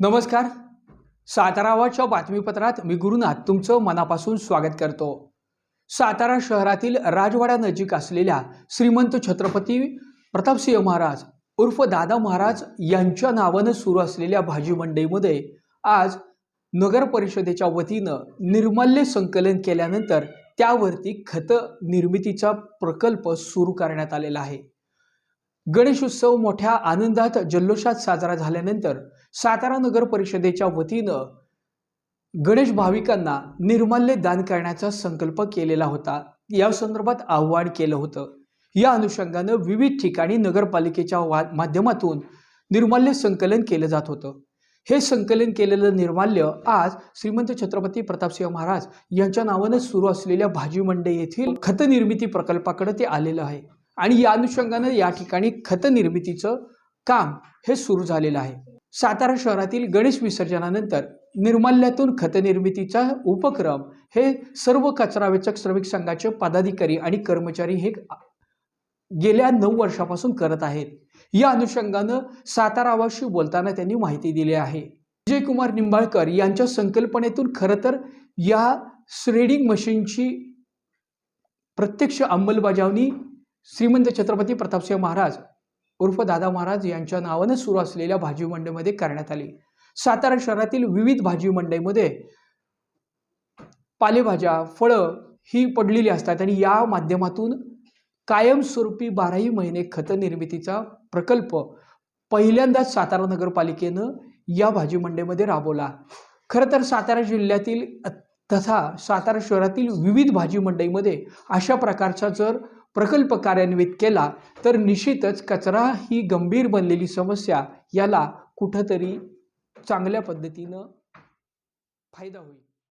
नमस्कार. सातारावाच्या बातमीपत्रात मी गुरुनाथ तुमचं मनापासून स्वागत करतो. सातारा शहरातील राजवाड्या नजीक असलेल्या श्रीमंत छत्रपती प्रतापसिंह महाराज उर्फ दादा महाराज यांच्या नावानं सुरू असलेल्या भाजी मंडईमध्ये आज नगर परिषदेच्या वतीनं निर्माल्य संकलन केल्यानंतर त्यावरती खत निर्मितीचा प्रकल्प सुरू करण्यात आलेला आहे. गणेशोत्सव मोठ्या आनंदात जल्लोषात साजरा झाल्यानंतर सातारा नगर परिषदेच्या वतीनं गणेश भाविकांना निर्माल्य दान करण्याचा संकल्प केलेला होता. या संदर्भात आव्हान केलं होतं. या अनुषंगानं विविध ठिकाणी नगरपालिकेच्या वा माध्यमातून निर्माल्य संकलन केलं जात होतं. हे संकलन केलेलं निर्माल्य आज श्रीमंत छत्रपती प्रतापसिंह महाराज यांच्या नावानं सुरू असलेल्या भाजी मंडई येथील खत निर्मिती प्रकल्पाकडे ते आलेलं आहे. आणि या अनुषंगानं या ठिकाणी खत निर्मितीचं काम हे सुरू झालेलं आहे. सातारा शहरातील गणेश विसर्जनानंतर निर्माल्यातून खतनिर्मितीचा उपक्रम हे सर्व कचरा वेचक श्रमिक संघाचे पदाधिकारी आणि कर्मचारी हे गेल्या नऊ वर्षापासून करत आहेत. या अनुषंगानं सातारावाशी बोलताना त्यांनी माहिती दिली आहे. विजयकुमार निंबाळकर यांच्या संकल्पनेतून खरं तर या श्रेडिंग मशीनची प्रत्यक्ष अंमलबजावणी श्रीमंत छत्रपती प्रतापसिंह महाराज उर्फ दादा महाराज यांच्या नावानं सुरू असलेल्या भाजी मंडईमध्ये करण्यात आली. सातारा शहरातील विविध भाजी मंडईमध्ये पालेभाज्या फळं ही पडलेली असतात आणि या माध्यमातून कायमस्वरूपी बाराही महिने खत निर्मितीचा प्रकल्प पहिल्यांदाच सातारा नगरपालिकेनं या भाजी मंडईमध्ये राबवला. खरं तर सातारा जिल्ह्यातील तथा सातारा शहरातील विविध भाजी मंडईमध्ये अशा प्रकारचा जर प्रकल्प कार्यान्वित केला तर निश्चितच कचरा ही गंभीर बनलेली समस्या याला कुठंतरी चांगल्या पद्धतीनं फायदा होईल.